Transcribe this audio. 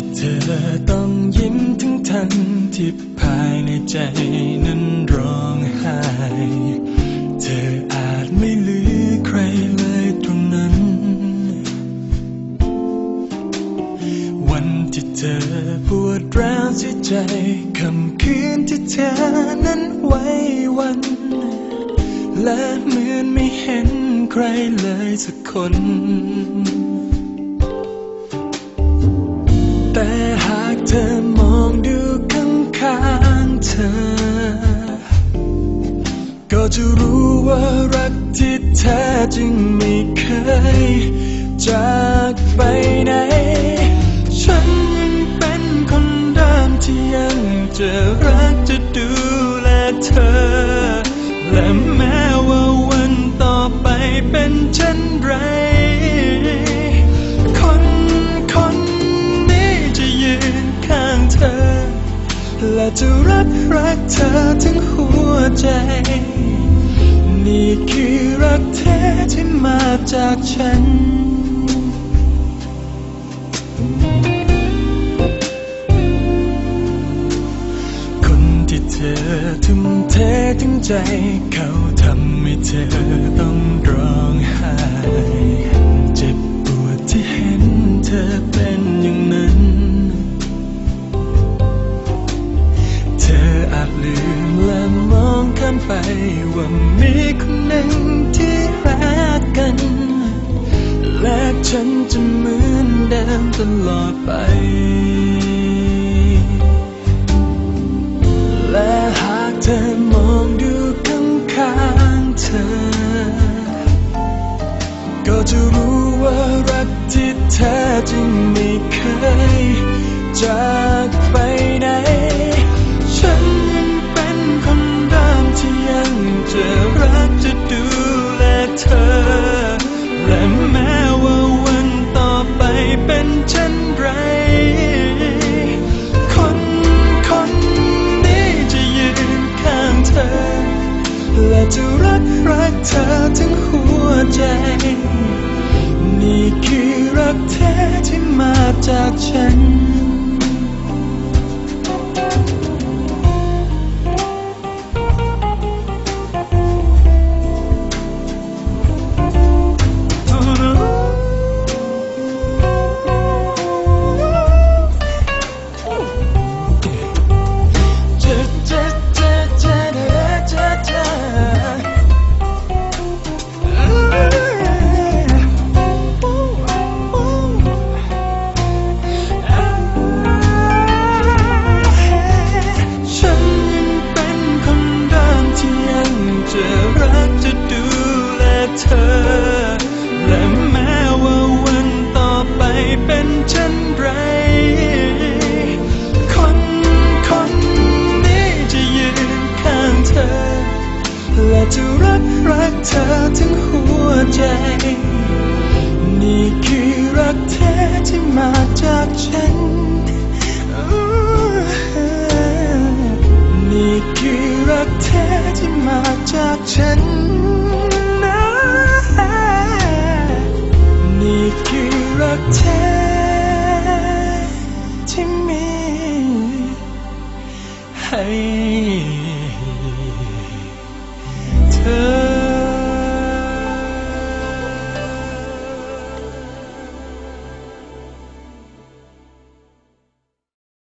ที่เธอต้องยิ้มทั้งทั้งที่ภายในใจนั้นร้องไห้ เธออาจไม่เหลือใครเลยตรงนั้น วันที่เธอปวดร้าวที่ใจคำคืนที่เธอนั้นไว้วัน และเหมือนไม่เห็นใครเลยสักคน เธอมองดูข้างข้างๆเธอ ก็จะรู้ว่ารักที่แท้จริงไม่เคย จากไปไหน ฉันยังเป็นคนเดิมที่ยังจะรักจะดูแลเธอ และ จะรักรักเธอถึงหัวใจ นี่คือรักแท้ที่มาจากฉันคนที่เธอทุ่มเททั้งใจ เขาทำให้เธอต้องร้อง ไปว่ามีคนหนึ่งที่รักกัน และฉันจะเหมือนเดิมตลอดไป และหากเธอมองดูข้างข้างๆเธอ ก็จะรู้ว่ารักที่แท้จริงไม่เคยจากไป กรักเธอถึงหัวใจ นี่คือรักแท้ที่มาจากฉัน จะรักรักเธอถึงหัวใจ นี่คือรักแท้ที่มาจากฉัน นี่คือรักแท้ที่มาจากฉันนะนี่คือรักแท้ที่มีให้